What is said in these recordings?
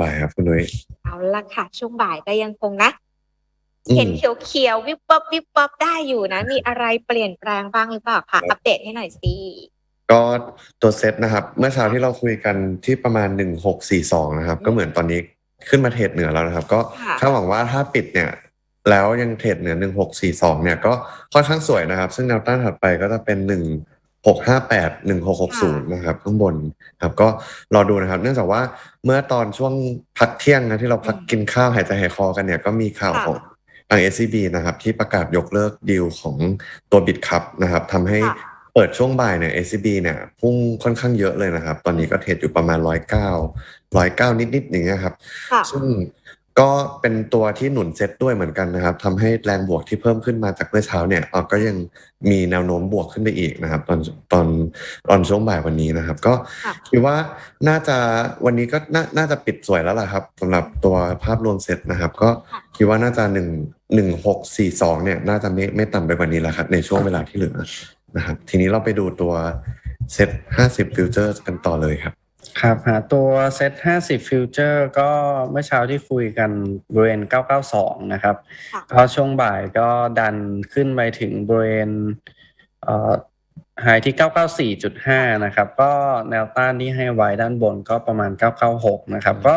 บ่ายครับคุณนุ้ยเอาละค่ะ ช่วงบ่ายก็ยังคงนะอืมเห็นเขียวๆวิบวับวิบวับได้อยู่นะ มีอะไรเปลี่ยนแปลงบ้างหรือเปล่าคะอัปเดตให้หน่อยสิก็ตัวเซตนะครับ เมื่อเช้าที่เราคุยกันที่ประมาณ1642นะครับ ก็เหมือนตอนนี้ขึ้นมาเทรดเหนือแล้วนะครับ ก็ค่ะถ้าหวังว่าถ้าปิดเนี่ย แล้วยังเทรดเหนือ1642เนี่ยก็ค่อนข้างสวยนะครับ ซึ่งแนวต้านถัดไปก็จะเป็น 1658 1660 นะครับข้างบนครับก็รอดูนะครับ เนื่องจากว่าเมื่อตอนช่วงพักเที่ยงนะที่เราพักกินข้าวหายใจหายคอกันเนี่ยก็มีข่าวค่ะของทาง SCB นะครับ ที่ประกาศยกเลิกดีลของตัวบิตคัพนะครับทำให้ค่ะเปิดช่วงบ่ายเนี่ย SCB เนี่ยพุ่งค่อนข้างเยอะเลยนะครับ ตอนนี้ก็เทรดอยู่ประมาณ 109 109 นิดๆอย่างเงี้ยครับค่ะซึ่ง ก็เป็นตัวที่หนุนเซ็ตด้วยเหมือนกันนะครับทำให้แรงบวกที่เพิ่มขึ้นมาจากเมื่อเช้าเนี่ยเอ่อก็ยังมีแนวโน้มบวกขึ้นไปอีกนะครับ ตอนตอนตอนช่วงบ่ายวันนี้นะครับ ก็ค่ะคิดว่าน่าจะวันนี้ก็น่าน่าจะปิดสวยแล้วล่ะครับสำหรับตัวภาพรวมเซ็ตนะครับ ก็ค่ะคิดว่าน่าจะหนึ่งหนึ่งหกสี่สองเนี่ย น่าจะไม่ไม่ต่ำไปกว่านี้แล้วครับในช่วงเวลาที่เหลือนะครับ ทีนี้เราไปดูตัวเซ็ตห้าสิบฟิวเจอร์กันต่อเลยครับ ครับหาตัวเซต50ฟิวเจอร์ก็เมื่อเช้าที่คุยกันบริเวณ992นะครับค่ะก็ช่วงบ่ายก็ดันขึ้นไปถึงบริเวณเอ่อไฮที่ 994.5 นะครับ ก็แนวต้านที่ให้ไว้ด้านบนก็ประมาณ 996 นะครับ ก็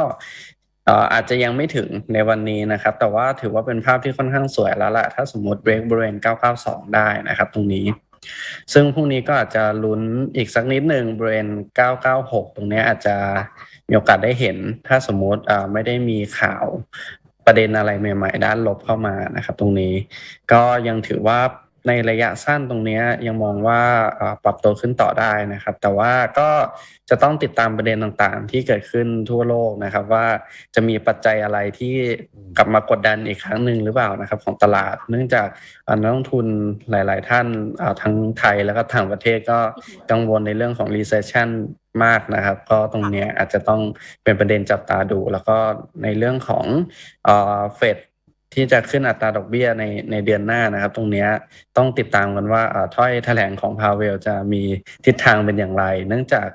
เอ่ออาจจะยังไม่ถึงในวันนี้นะครับ แต่ว่าถือว่าเป็นภาพที่ค่อนข้างสวยแล้วล่ะ ถ้าสมมติเบรกบริเวณ 992 ได้นะครับตรงนี้ ซึ่งพรุ่งนี้ก็อาจจะลุ้นอีกสักนิดหนึ่งบริเวณ 996 ตรงนี้อาจจะมีโอกาสได้เห็น ถ้าสมมติไม่ได้มีข่าวประเด็นอะไรใหม่ ๆ ด้านลบเข้ามานะครับ ตรงนี้ก็ยังถือว่า ในระยะสั้นตรงนี้ยังมองว่าปรับตัวขึ้นต่อได้นะครับ แต่ว่าก็จะต้องติดตามประเด็นต่างๆ ที่เกิดขึ้นทั่วโลกนะครับ ว่าจะมีปัจจัยอะไรที่กลับมากดดันอีกครั้งหนึ่งหรือเปล่านะครับ ของตลาดเนื่องจากนักลงทุนหลาย ๆ ท่านทั้งไทยแล้วก็ต่างประเทศก็กังวลในเรื่องของ recession มากนะครับ ก็ตรงนี้อาจจะต้องเป็นประเด็นจับตาดู แล้วก็ในเรื่องของเฟด ที่จะขึ้นอัตราดอกเบี้ยในในเดือนหน้านะครับ ตรงเนี้ยต้องติดตามกันว่าเอ่อถ้อยแถลงของพาเวลจะมีทิศทางเป็นอย่างไร เนื่องจาก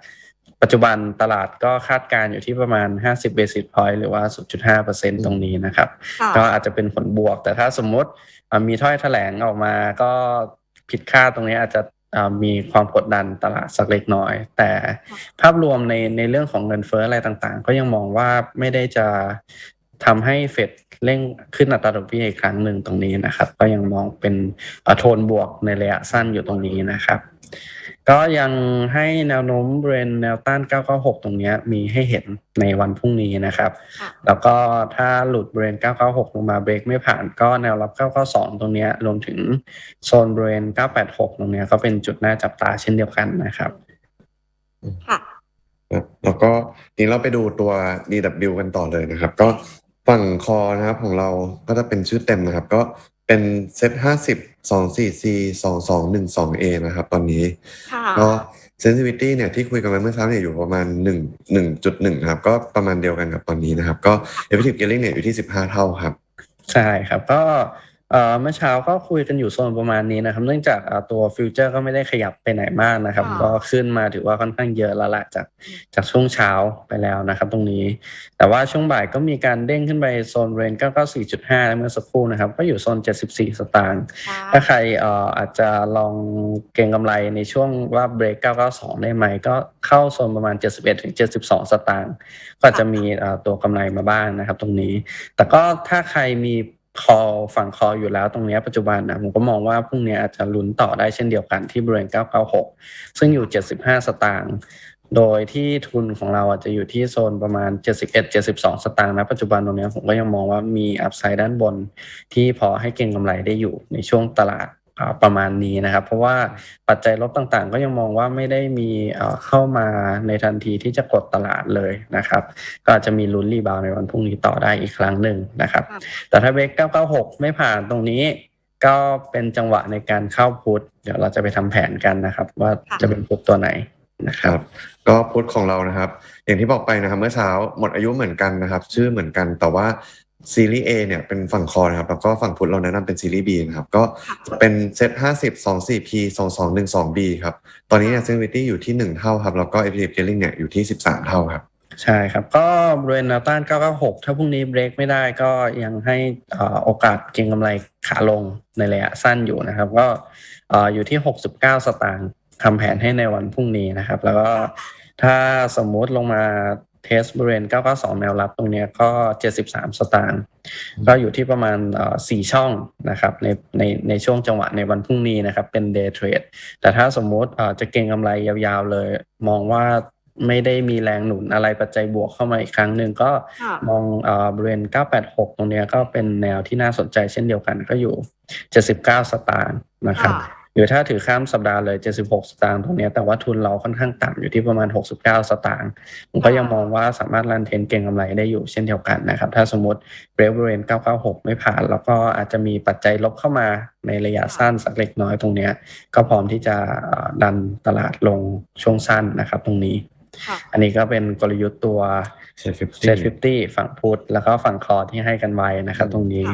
ปัจจุบันตลาดก็คาดการณ์อยู่ที่ประมาณ 50 basis point หรือว่า 0.5%ตรงนี้นะครับค่ะก็อาจจะเป็นผลบวก แต่ถ้าสมมติเอ่อมีถ้อยแถลงออกมาก็ผิดคาดตรงนี้อาจจะเอ่อมีความกดดันตลาดสักเล็กน้อย แต่ภาพรวมในในเรื่องของเงินเฟ้ออะไรต่างๆ ก็ยังมองว่าไม่ได้จะ ทำให้เฟดเร่งขึ้นอัตราดอกเบี้ยอีกครั้งหนึ่งตรงนี้นะครับ ก็ยังมองเป็นเอ่อโทนบวกในระยะสั้นอยู่ตรงนี้นะครับ ก็ยังให้แนวโน้มบริเวณแนวต้าน 996 ตรงเนี้ยมีให้เห็นในวันพรุ่งนี้นะครับค่ะแล้วก็ถ้าหลุดบริเวณ996 ลงมาเบรกไม่ผ่านก็แนวรับ 992 ตรงเนี้ยรวมถึงโซนบริเวณ986 ตรงเนี้ยก็เป็นจุดน่าจับตาเช่นเดียวกันนะครับค่ะครับแล้วก็ทีนี้เราไปดูตัว DW กันต่อเลยนะครับ ก็ ฝั่งคอนะครับของเราก็จะเป็นชื่อเต็มนะครับ ก็เป็นเซตห้าสิบสองสี่ C สองสองหนึ่งสอง A นะครับ ตอนนี้ค่ะก็ sensitivity เนี่ยที่คุยกันไปเมื่อเช้าเนี่ยอยู่ประมาณหนึ่งหนึ่งจุดหนึ่งครับ ก็ประมาณเดียวกันกับตอนนี้นะครับ ก็ effective gearing เนี่ยอยู่ที่สิบห้าเท่าครับ ใช่ครับก็ เอ่อเมื่อเช้าก็คุยกันอยู่โซนประมาณนี้นะครับ เนื่องจากเอ่อตัวฟิวเจอร์ก็ไม่ได้ขยับไปไหนมากนะครับค่ะก็ขึ้นมาถือว่าค่อนข้างเยอะแล้วละจากจากช่วงเช้าไปแล้วนะครับ ตรงนี้ แต่ว่าช่วงบ่ายก็มีการเด้งขึ้นไปโซนเรน994.5เมื่อสักครู่นะครับ ก็อยู่โซน74สตางค์ถ้าใครเอ่ออาจจะลองเก็งกำไรในช่วงว่าเบรก992ได้ไหม ก็เข้าโซนประมาณ71ถึง72สตางค์ก็อาจจะมีเอ่อตัวกำไรมาบ้างนะครับ ตรงนี้ แต่ก็ถ้าใครมี คอฝั่งคออยู่แล้วตรงนี้ปัจจุบันนะผมก็มองว่าพรุ่งนี้อาจจะลุ้นต่อได้เช่นเดียวกันที่บริเวณ 996 ซึ่งอยู่ 75 สตางค์โดยที่ทุนของเราอาจจะอยู่ที่โซนประมาณ 71-72 สตางค์นะปัจจุบันตรงนี้ผมก็ยังมองว่ามีอัพไซด์ด้านบน ที่พอให้เก็งกำไรได้อยู่ในช่วงตลาด ประมาณนี้นะครับ เพราะว่าปัจจัยลบต่างๆ ก็ยังมองว่าไม่ได้มีเอ่อเข้ามาในทันทีที่จะกดตลาดเลยนะครับ ก็อาจจะมีลุ้นรีบาวด์ในวันพรุ่งนี้ต่อได้อีกครั้งหนึ่งนะครับครับ แต่ถ้าเบรก996 ไม่ผ่านตรงนี้ ก็เป็นจังหวะในการเข้าพุทเดี๋ยวเราจะไปทำแผนกันนะครับ ว่าค่ะจะเป็นพุทตัวไหนนะคครัรับบก็พุทของเรานะครับ อย่างที่บอกไปนะครับ เมื่อเช้าหมดอายุเหมือนกันนะครับ ชื่อเหมือนกันแต่ว่า ซีรีส์ A เนี่ยเป็นฝั่งคอนะครับแล้วก็ฝั่งพุทธเราแนะนำเป็นซีรีส์ B นะครับก็เป็นเซตห้าสิบสองสี่ P สองสองหนึ่งสอง B ครับตอนนี้เนี่ย sensitivity อยู่ที่หนึ่งเท่าครับแล้วก็ effective gearing เนี่ยอยู่ที่สิบสามเท่าครับใช่ครับ ก็บริเวณแนวต้าน 996 ถ้าพรุ่งนี้เบรกไม่ได้ก็ยังให้อโอกาสเก็งกำไรขาลงในระยะสั้นอยู่นะครับ ก็เอ่ออยู่ที่ 69 สตางค์ทำแผนให้ในวันพรุ่งนี้นะครับ แล้วก็ถ้าสมมุติลงมา เทสบริเวณ 992 แนวรับตรงเนี้ยก็ 73 สตางค์ก็อยู่ที่ประมาณเอ่อ4ช่องนะครับในในในช่วงจังหวะในวันพรุ่งนี้นะครับ เป็น day trade แต่ถ้าสมมุติเอ่อจะเก็งกำไรยาวๆเลย มองว่าไม่ได้มีแรงหนุนอะไรปัจจัยบวกเข้ามาอีกครั้งหนึ่งก็ค่ะมองเอ่อบริเวณ 986 ตรงเนี้ยก็เป็นแนวที่น่าสนใจเช่นเดียวกันก็อยู่ 79 สตางค์นะครับค่ะห รือถ้าถือข้ามสัปดาห์เลย 76 สตางค์ตรงเนี้ยแต่ว่าทุนเราค่อนข้างต่ำอยู่ที่ประมาณ 69 สตางค์ผมก็ยังมองว่าสามารถรันเทรนเก่งกำไรได้อยู่เช่นเดียวกันนะครับ ถ้าสมมติเบรกบริเวณ996 ไม่ผ่าน แล้วก็อาจจะมีปัจจัยลบเข้ามาในระยะสั้นสักเล็กน้อยตรงเนี้ยก็พร้อมที่จะเอ่อดันตลาดลงช่วงสั้นนะครับตรงนี้ค่ะอันนี้ก็เป็นกลยุทธ์ตัวเซ็ตฟิฟเซตฟิฟตี้ฝั่งพุทธแล้วก็ฝั่งคอที่ให้กันไว้นะครับตรงนี้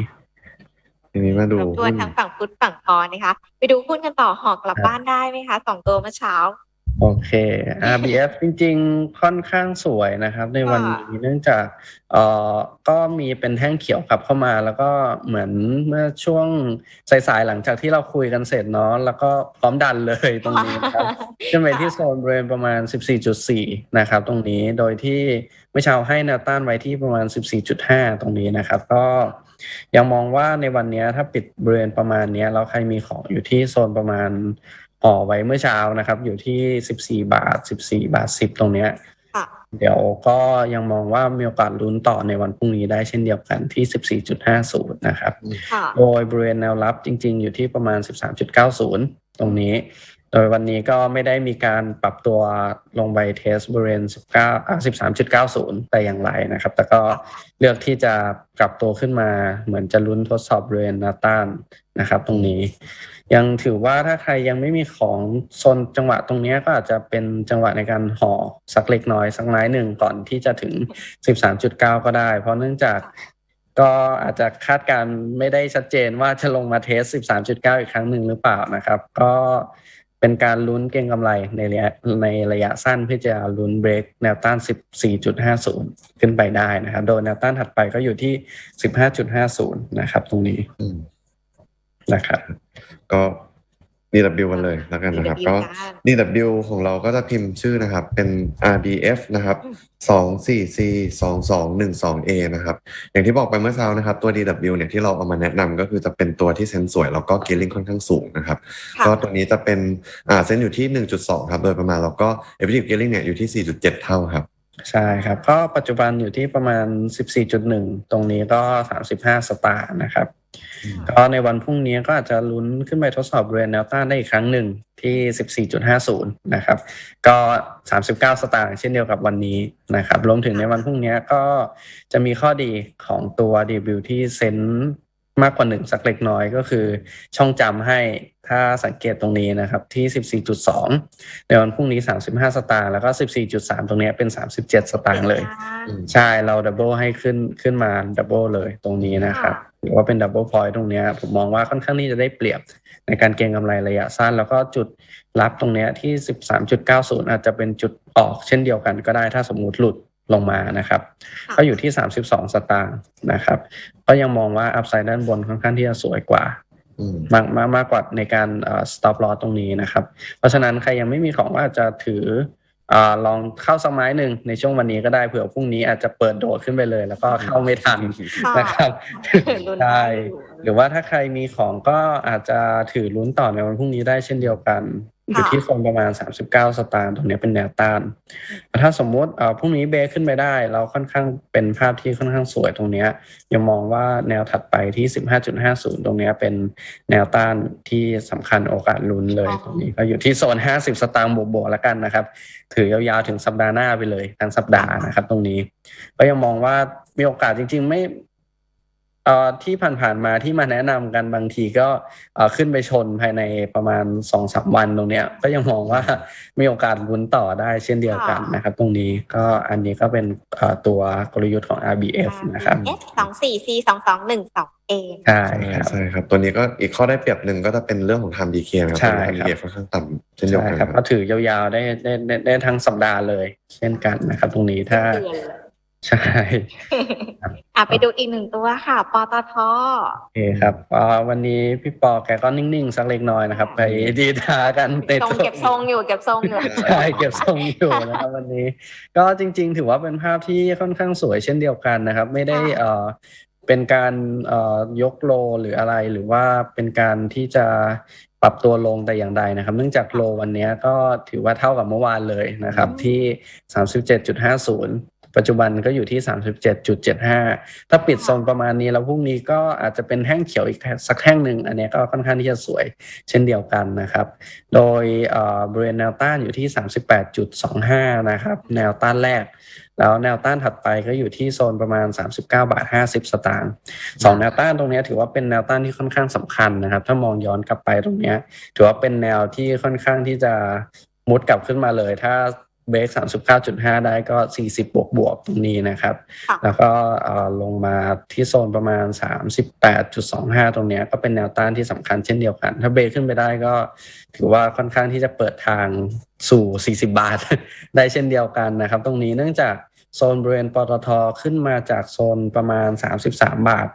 ทีนี้มาดูรบกวนทั้งฝั่งพุทธฝั่งพรนะคะ ไปดูหุ้นกันต่อหอกกลับครับบ้านได้ไหมคะสองตัวเมื่อเช้า โอเค RBF จริงๆ ค่อนข้างสวยนะครับ ในวันนี้เนื่องจากเอ่อก็มีเป็นแท่งเขียวกลับเข้ามา แล้วก็เหมือนเมื่อช่วงสายๆหลังจากที่เราคุยกันเสร็จเนาะแล้วก็พร้อมดันเลยตรงนี้นะครับขึ้นไปที่โซนบริเวณประมาณ 14.4 นะครับ ตรงนี้โดยที่เมื่อเช้าให้แนวต้านไว้ที่ประมาณ 14.5 ตรงนี้นะครับ ก็ ยังมองว่าในวันนี้ถ้าปิดบริเวณประมาณนี้แล้วใครมีของอยู่ที่โซนประมาณห่อไว้เมื่อเช้านะครับ อยู่ที่14บาท14บาท10ตรงเนี้ยค่ะเดี๋ยวก็ยังมองว่ามีโอกาสลุ้นต่อในวันพรุ่งนี้ได้เช่นเดียวกันที่ 14.50 นะครับค่ะโดยบริเวณแนวรับจริงๆ อยู่ที่ประมาณ 13.90 ตรงนี้ โดยวันนี้ก็ไม่ได้มีการปรับตัวลงไปเทสบริเวณ19 13.90 แต่อย่างไรนะครับ แต่ก็เลือกที่จะกลับตัวขึ้นมาเหมือนจะลุ้นทดสอบบริเวณนาต้านนะครับ ตรงนี้ ยังถือว่าถ้าใครยังไม่มีของโซนจังหวะตรงนี้ก็อาจจะเป็นจังหวะในการห่อสักเล็กน้อยสักไม้หนึ่งก่อนที่จะถึง 13.9 ก็ได้ เพราะเนื่องจากก็อาจจะคาดการณ์ไม่ได้ชัดเจนว่าจะลงมาเทส 13.9 อีกครั้งหนึ่งหรือเปล่านะครับ ก็ เป็นการลุ้นเก็งกำไรในระยะในระยะสั้นเพื่อจะลุ้นเบรกแนวต้าน 14.50 ขึ้นไปได้นะครับ โดยแนวต้านถัดไปก็อยู่ที่ 15.50 นะครับ ตรงนี้อืมนะครับ ก็ DW กันเลยแล้วกันนะครับ DW ก็กัน DW ของเราก็จะพิมพ์ชื่อนะครับ เป็น RDF นะครับอืมสองสี่ C สองสองหนึ่งสอง A นะครับ อย่างที่บอกไปเมื่อเช้านะครับ ตัว DW เนี่ยที่เราเอามาแนะนำก็คือจะเป็นตัวที่เซ็นสวย แล้วก็เกลิ่งค่อนข้างสูงนะครับ ค่ะก็ตัวนี้จะเป็นอ่าเซ็นอยู่ที่ 1.2 ครับ โดยประมาณแล้วก็ effective gearing เนี่ยอยู่ที่ 4.7 เท่าครับ ใช่ครับ ก็ปัจจุบันอยู่ที่ประมาณ 14.1 ตรงนี้ก็ 35 สตาร์นะครับอืมก็ในวันพรุ่งนี้ก็อาจจะลุ้นขึ้นไปทดสอบบริเวณแนวต้านได้อีกครั้งหนึ่งที่ 14.50 นะครับ ก็ 39 สตางค์เช่นเดียวกับวันนี้นะครับ รวมถึงในวันพรุ่งนี้ก็จะมีข้อดีของตัว DW ที่เซ็น มากกว่าหนึ่งสักเล็กน้อยก็คือ ช่องจำให้ถ้าสังเกตตรงนี้นะครับที่ 14.2 ในวันพรุ่งนี้ 35 สตางค์แล้วก็ 14.3 ตรงเนี้ยเป็น 37 สตางค์เลยอืมใช่เราดับเบิลให้ขึ้นขึ้นมาดับเบิลเลยตรงนี้นะครับหรือว่าเป็นดับเบิลพอยต์ตรงเนี้ยผมมองว่าค่อนข้างที่จะได้เปรียบในการเก็งกำไรระยะสั้น แล้วก็จุดรับตรงเนี้ยที่ 13.90 อาจจะเป็นจุดออกเช่นเดียวกันก็ได้ถ้าสมมุติหลุด ลงมานะครับค่ะก็อยู่ที่ 32 สตางค์นะครับ ก็ยังมองว่าอัพไซด์ด้านบนค่อนข้างที่จะสวยกว่าอืมมากมากมากกว่าในการเอ่อ stop loss ตรงนี้นะครับ เพราะฉะนั้นใครยังไม่มีของก็อาจจะถืออ่าลองเข้าสักไม้หนึ่งในช่วงวันนี้ก็ได้เผื่อพรุ่งนี้อาจจะเปิดโดดขึ้นไปเลย แล้วก็เข้าไม่ทันค่ะนะครับลุ้นใช่ได้อยู่หรือว่าถ้าใครมีของก็อาจจะถือลุ้นต่อในวันพรุ่งนี้ได้เช่นเดียวกัน อยู่ที่โซนประมาณ 39 สตางค์ตรงนี้เป็นแนวต้านแต่ถ้าสมมุติเอ่อพรุ่งนี้เบรกขึ้นไปได้ เราค่อนข้างเป็นภาพที่ค่อนข้างสวยตรงเนี้ยยังมองว่าแนวถัดไปที่ 15.50 ตรงเนี้ยเป็นแนวต้านที่สำคัญโอกาสลุ้นเลยตรงนี้ก็อยู่ที่โซน 50 สตางค์บวกๆแล้วกันนะครับ ถือยาวๆถึงสัปดาห์หน้าไปเลยทั้งสัปดาห์นะครับตรงนี้ ก็ยังมองว่ามีโอกาสจริง ๆ ไม่ เอ่อที่ผ่านๆมาที่มาแนะนำกันบางทีก็เอ่อขึ้นไปชนภายในประมาณสองสามวันตรงเนี้ย ก็ยังมองว่ามีโอกาสลุ้นต่อได้เช่นเดียวกันนะครับ ตรงนี้ก็อันนี้ก็เป็นเอ่อตัวกลยุทธ์ของ RBF นะครับ S สองสี่ C สองสองหนึ่งสอง A ใช่ใช่ครับใช่ครับ ตัวนี้ก็อีกข้อได้เปรียบหนึ่งก็จะเป็นเรื่องของ time decay นะครับใช่ตัวนี้ time ครับ decay ค่อนข้างต่ำเช่นเดียวใช่กันครับคก็รับถือ ยาวๆได้ได้ได้ได้ทั้งสัปดาห์เลย เช่นกันนะครับ ตรงนี้ถ้าเดือนเลย ใช่อะไปดูอีกหนึ่งตัวค่ะ ปตทโอเคครับเอ่อวันนี้พี่ปอแกก็นิ่งๆ สักเล็กน้อยนะครับไปดีทากันในทรงตัวเก็บทรงอยู่เก็บทรงอยู่ใช่เก็บทรงอยู่นะครับวันนี้ ก็จริง ๆ ถือว่าเป็นภาพที่ค่อนข้างสวยเช่นเดียวกันนะครับ ไม่ได้ค่ะเอ่อเป็นการเอ่อยกโลหรืออะไรหรือว่าเป็นการที่จะปรับตัวลงแต่อย่างใดนะครับ เนื่องจากโลวันนี้ก็ถือว่าเท่ากับเมื่อวานเลยนะครับ ที่ 37.50 ปัจจุบันก็อยู่ที่ 37.75 ถ้าปิดโซนประมาณนี้แล้วพรุ่งนี้ก็อาจจะเป็นแท่งเขียวอีกสักแท่งหนึ่งอันนี้ก็ค่อนข้างที่จะสวยเช่นเดียวกันนะครับ โดยบริเวณแนวต้านอยู่ที่ 38.25 นะครับ แนวต้านแรกแล้วแนวต้านถัดไปก็อยู่ที่โซนประมาณ 39 บาท 50 สตางค์สองแนวต้านตรงนี้ถือว่าเป็นแนวต้านที่ค่อนข้างสำคัญนะครับ ถ้ามองย้อนกลับไปตรงนี้ถือว่าเป็นแนวที่ค่อนข้างที่จะมุดกลับขึ้นมาเลย ถ้า เบรก39.5ได้ก็40บวกบวกๆตรงนี้นะครับค่ะแล้วก็เอ่อลงมาที่โซนประมาณ38.25ตรงเนี้ยก็เป็นแนวต้านที่สำคัญเช่นเดียวกัน ถ้าเบรกขึ้นไปได้ก็ถือว่าค่อนข้างที่จะเปิดทางสู่ 40 บาท ได้เช่นเดียวกันนะครับ ตรงนี้เนื่องจากโซนบริเวณปตทขึ้นมาจากโซนประมาณ 33 บาท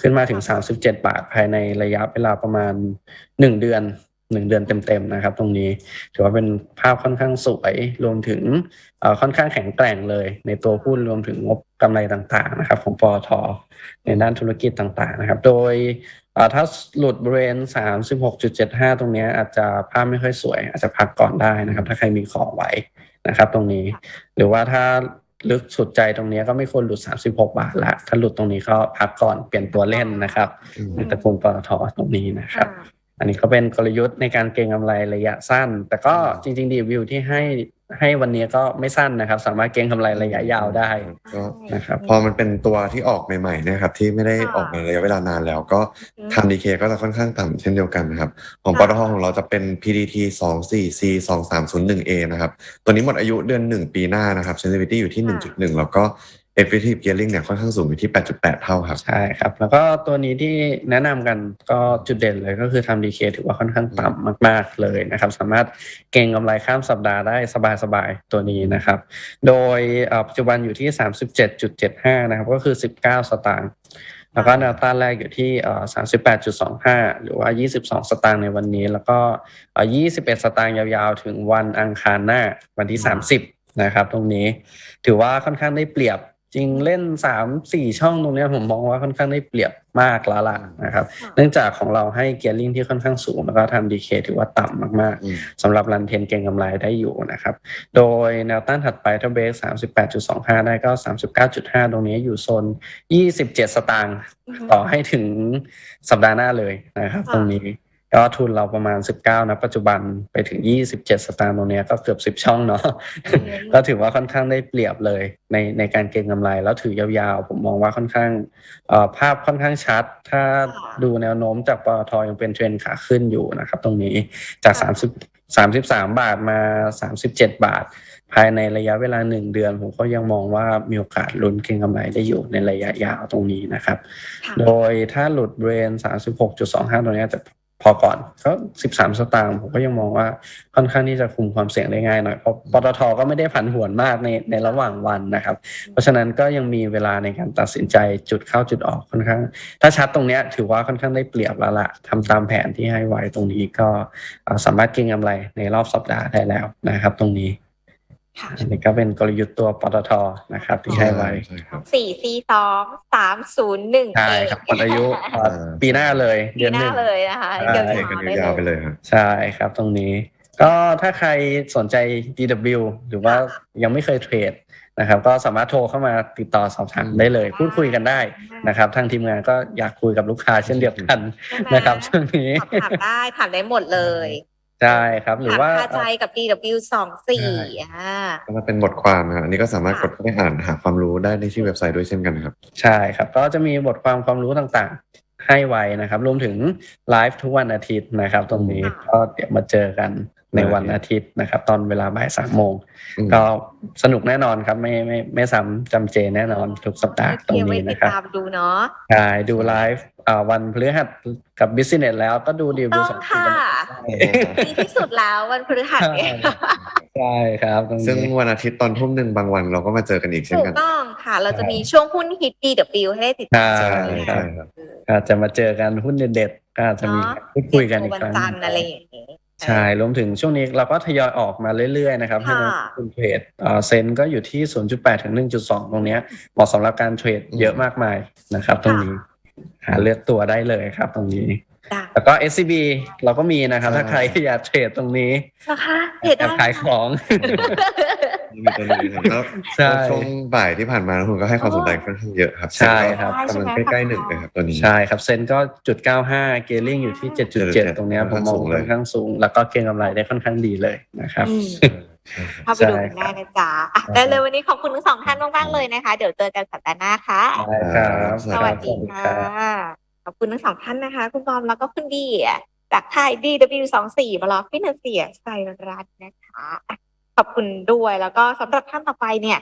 ขึ้นมาถึง 37 บาทภายในระยะเวลาประมาณ 1 เดือน 1เดือนเต็มๆนะครับ ตรงนี้ถือว่าเป็นภาพค่อนข้างสวยรวมถึงเอ่อค่อนข้างแข็งแกร่งเลย ในตัวหุ้นรวมถึงงบกำไรต่างๆนะครับ ของปอทในด้านธุรกิจต่างๆนะครับ โดยเอ่อถ้าหลุดบริเวณ 36.75 ตรงเนี้ยอาจจะภาพไม่ค่อยสวย อาจจะพักก่อนได้นะครับ ถ้าใครมีของไว้นะครับ ตรงนี้ หรือว่าถ้าลึกสุดใจตรงเนี้ยก็ไม่ควรหลุด 36 บาทละถ้าหลุดตรงนี้ก็พักก่อนเปลี่ยนตัวเล่นนะครับอืมในตระกูลปตทตรงนี้นะครับ อันนี้ก็เป็นกลยุทธ์ในการเก็งกำไรระยะสั้น แต่ก็จริงๆดีวิวที่ให้ให้วันนี้ก็ไม่สั้นนะครับ สามารถเก็งกำไรระยะยาวได้ก็นะครับพอมันเป็นตัวที่ออกใหม่ๆเนะครับที่ไม่ได้ค่ะออกมาระยะเวลานานแล้วก็อืม time decay ก็จะค่อนข้างต่ำเช่นเดียวกันนะครับ ของปค่ะตทของเราจะเป็น PDT 24 C 2301 A นะครับ ตัวนี้หมดอายุเดือน 1 ปีหน้านะครับ sensitivity อยู่ที่ 1.1 แล้วก็ effective gearing เนี่ยค่อนข้างสูงอยู่ที่ 8.8 เท่าครับ ใช่ครับ แล้วก็ตัวนี้ที่แนะนำกันก็จุดเด่นเลยก็คือทำดีเคถือว่าค่อนข้างต่ำมาก ๆ เลยนะครับ สามารถเก็งกำไรข้ามสัปดาห์ได้สบาย ๆ ตัวนี้นะครับ โดยปัจจุบันอยู่ที่ 37.75 นะครับ ก็คือ 19 สตางค์แล้วก็แนวต้านแรกอยู่ที่ 38.25 หรือว่า 22 สตางค์ในวันนี้ แล้วก็ 21 สตางค์ยาวๆ ถึงวันอังคารหน้าวันที่ 30 นะครับ ตรงนี้ถือว่าค่อนข้างได้เปรียบ จริงเล่น3 4ช่องตรงเนี้ยผมมองว่าค่อนข้างได้เปรียบมากแล้วล่ะนะครับค่ะเนื่องจากของเราให้เกียร์ลิงที่ค่อนข้างสูง แล้วก็ทำดีเคถือว่าต่ำมากอืมๆสำหรับรันเทนเก่งกำไรได้อยู่นะครับ โดยแนวต้านถัดไปถ้าเบรก38.25ได้ก็39.5ตรงนี้อยู่โซน27สตางค์ต่อให้ถึงสัปดาห์หน้าเลยนะครับค่ะตรงนี้ ก็ทุนเราประมาณ 19 นะ ปัจจุบันไปถึง 27 สตางค์ตรงเนี้ยก็เกือบ 10 ช่องเนาะก็ถือว่าค่อนข้างได้เปรียบเลยในในการเก็งกำไร แล้วถือยาวๆ ผมมองว่าค่อนข้างเอ่อภาพค่อนข้างชัด ถ้าค่ะดูแนวโน้มจากปตทยังเป็นเทรนขาขึ้นอยู่นะครับตรงนี้จากค่ะ30 33 บาทมา 37 บาท ภายในระยะเวลาหนึ่งเดือน ผมก็ยังมองว่ามีโอกาสลุ้นเก็งกำไรได้อยู่ในระยะยาวตรงนี้นะครับค่ะโดยถ้าหลุดเบรน 36.25 ตรงเนี้ยจะ พอก่อนก็สิบสามสตางค์ผมก็ยังมองว่าค่อนข้างที่จะคุมความเสี่ยงได้ง่ายหน่อยเพราะปตทก็ไม่ได้ผันผวนมากในในระหว่างวันนะครับ เพราะฉะนั้นก็ยังมีเวลาในการตัดสินใจจุดเข้าจุดออกค่อนข้าง ถ้าชัดตรงเนี้ยถือว่าค่อนข้างได้เปรียบแล้วล่ะทำตามแผนที่ให้ไว้ตรงนี้ก็สามารถเก็งกำไรในรอบสัปดาห์ได้แล้วนะครับ ตรงนี้ อันนี้ก็เป็นกลยุทธ์ตัวปตทนะครับ ที่ให้ไว้ใช่ครับ สี่ C สองสามศูนย์หนึ่งใช่ครับหมดอายุเอ่อปีหน้าเลยปีเดือนหหน้านึ่ง เลยนะคะใช่ เดี๋ยวเทรดกันยาวๆไปเลยครับ ใช่ครับตรงนี้ ก็ถ้าใครสนใจ DW หรือว่ายังไม่เคยเทรดนะครับ ก็สามารถโทรเข้ามาติดต่อสอบถามได้เลย พูดคุยกันได้นะครับ ทางทีมงานก็อยากคุยกับลูกค้าเช่นเดียวกันนะครับช่วงนี้ถามได้ถามได้หมดเลย ใช่ครับ หรือว่าคาใจกับ DW สองสี่อ่าก็มาเป็นบทความนะครับอันนี้ก็สามารถกดเข้าไปอ่านหาความรู้ได้ในที่เว็บไซต์ด้วยเช่นกันครับ ใช่ครับ ก็จะมีบทความความรู้ต่างๆ ให้ไว้นะครับ รวมถึงไลฟ์ทุกวันอาทิตย์นะครับ ตรงนี้ค่ะก็เดี๋ยวมาเจอกัน ในวันอาทิตย์นะครับ ตอนเวลาบ่ายสามโมงอืมก็สนุกแน่นอนครับ ไม่ไม่ไม่ซ้ำจำเจแน่นอนทุกสัปดาห์ตรงเที่ยวไว้นี้ติดนะครับตามดูเนาะใช่ดูไลฟ์อ่าวันพฤหัสกับ Business แล้วก็ดูดีวิต้วองสองค่ะดีที่สุดแล้ววันพฤหัสเนี่ยใช่ครับตรงซึ่งนี้วันอาทิตย์ตอนทุ่มหนึ่งบางวันเราก็มาเจอกันอีกเช่นถูกกันต้องค่ะ เราจะมีช่วงหุ้นฮิต DW ให้ได้ติดตามใช่ใช่ครับอาจจะมาเจอกันหุ้นเด็ดๆก็อาจจะมีเนาะพูดคุยกันอีกวันครั้งจันทร์อะไรอย่างนี้ ใช่ รวมถึงช่วงนี้เราก็ทยอยออกมาเรื่อยๆนะครับให้ค่ะนักลงทุนเทรดเอ่อเซนก็อยู่ที่ 0.8 ถึง 1.2 ตรงเนี้ยเหมาะสำหรับการเทรดเยอะมากมายนะครับ ตรงนี้หาเลือกตัวได้เลยครับ ตรงนี้ได้แล้วก็ SCB เราก็มีนะครับใช่ถ้าใครอยากเทรดตรงนี้นะคะเห็นอยากขายของ มีตัวนี้ครับแล้วใช่ ช่วงบ่ายที่ผ่านมาคุณก็ให้ความสนใจค่อนข้างเยอะครับใช่ครับ กำลังใกล้ๆหนึ่งนะครับตัวนี้ ใช่ครับเซนก็จุด95เกลิ่งอยู่ที่ 7.7 ตรงเนี้ยผมมองค่อนข้างสูงเลยค่อนข้างสูง แล้วก็เก็งกำไรได้ค่อนข้างดีเลยนะครับ อืมเข้าไปดูกันได้นะจ๊ะอะได้เลยวันนี้ขอบคุณทั้งสองท่านมากๆเลยนะคะ เดี๋ยวเจอกันสัปดาห์หน้าค่ะ ได้ครับสสวัวัสสดีดีคค่ะ ขอบคุณทั้งสองท่านนะคะ คุณบอมแล้วก็คุณดีอะจากไทย DW24 บล็อกฟินแลนเซียไซรัสนะคะอะ ขอบคุณด้วย แล้วก็สำหรับท่านต่อไปเนี่ย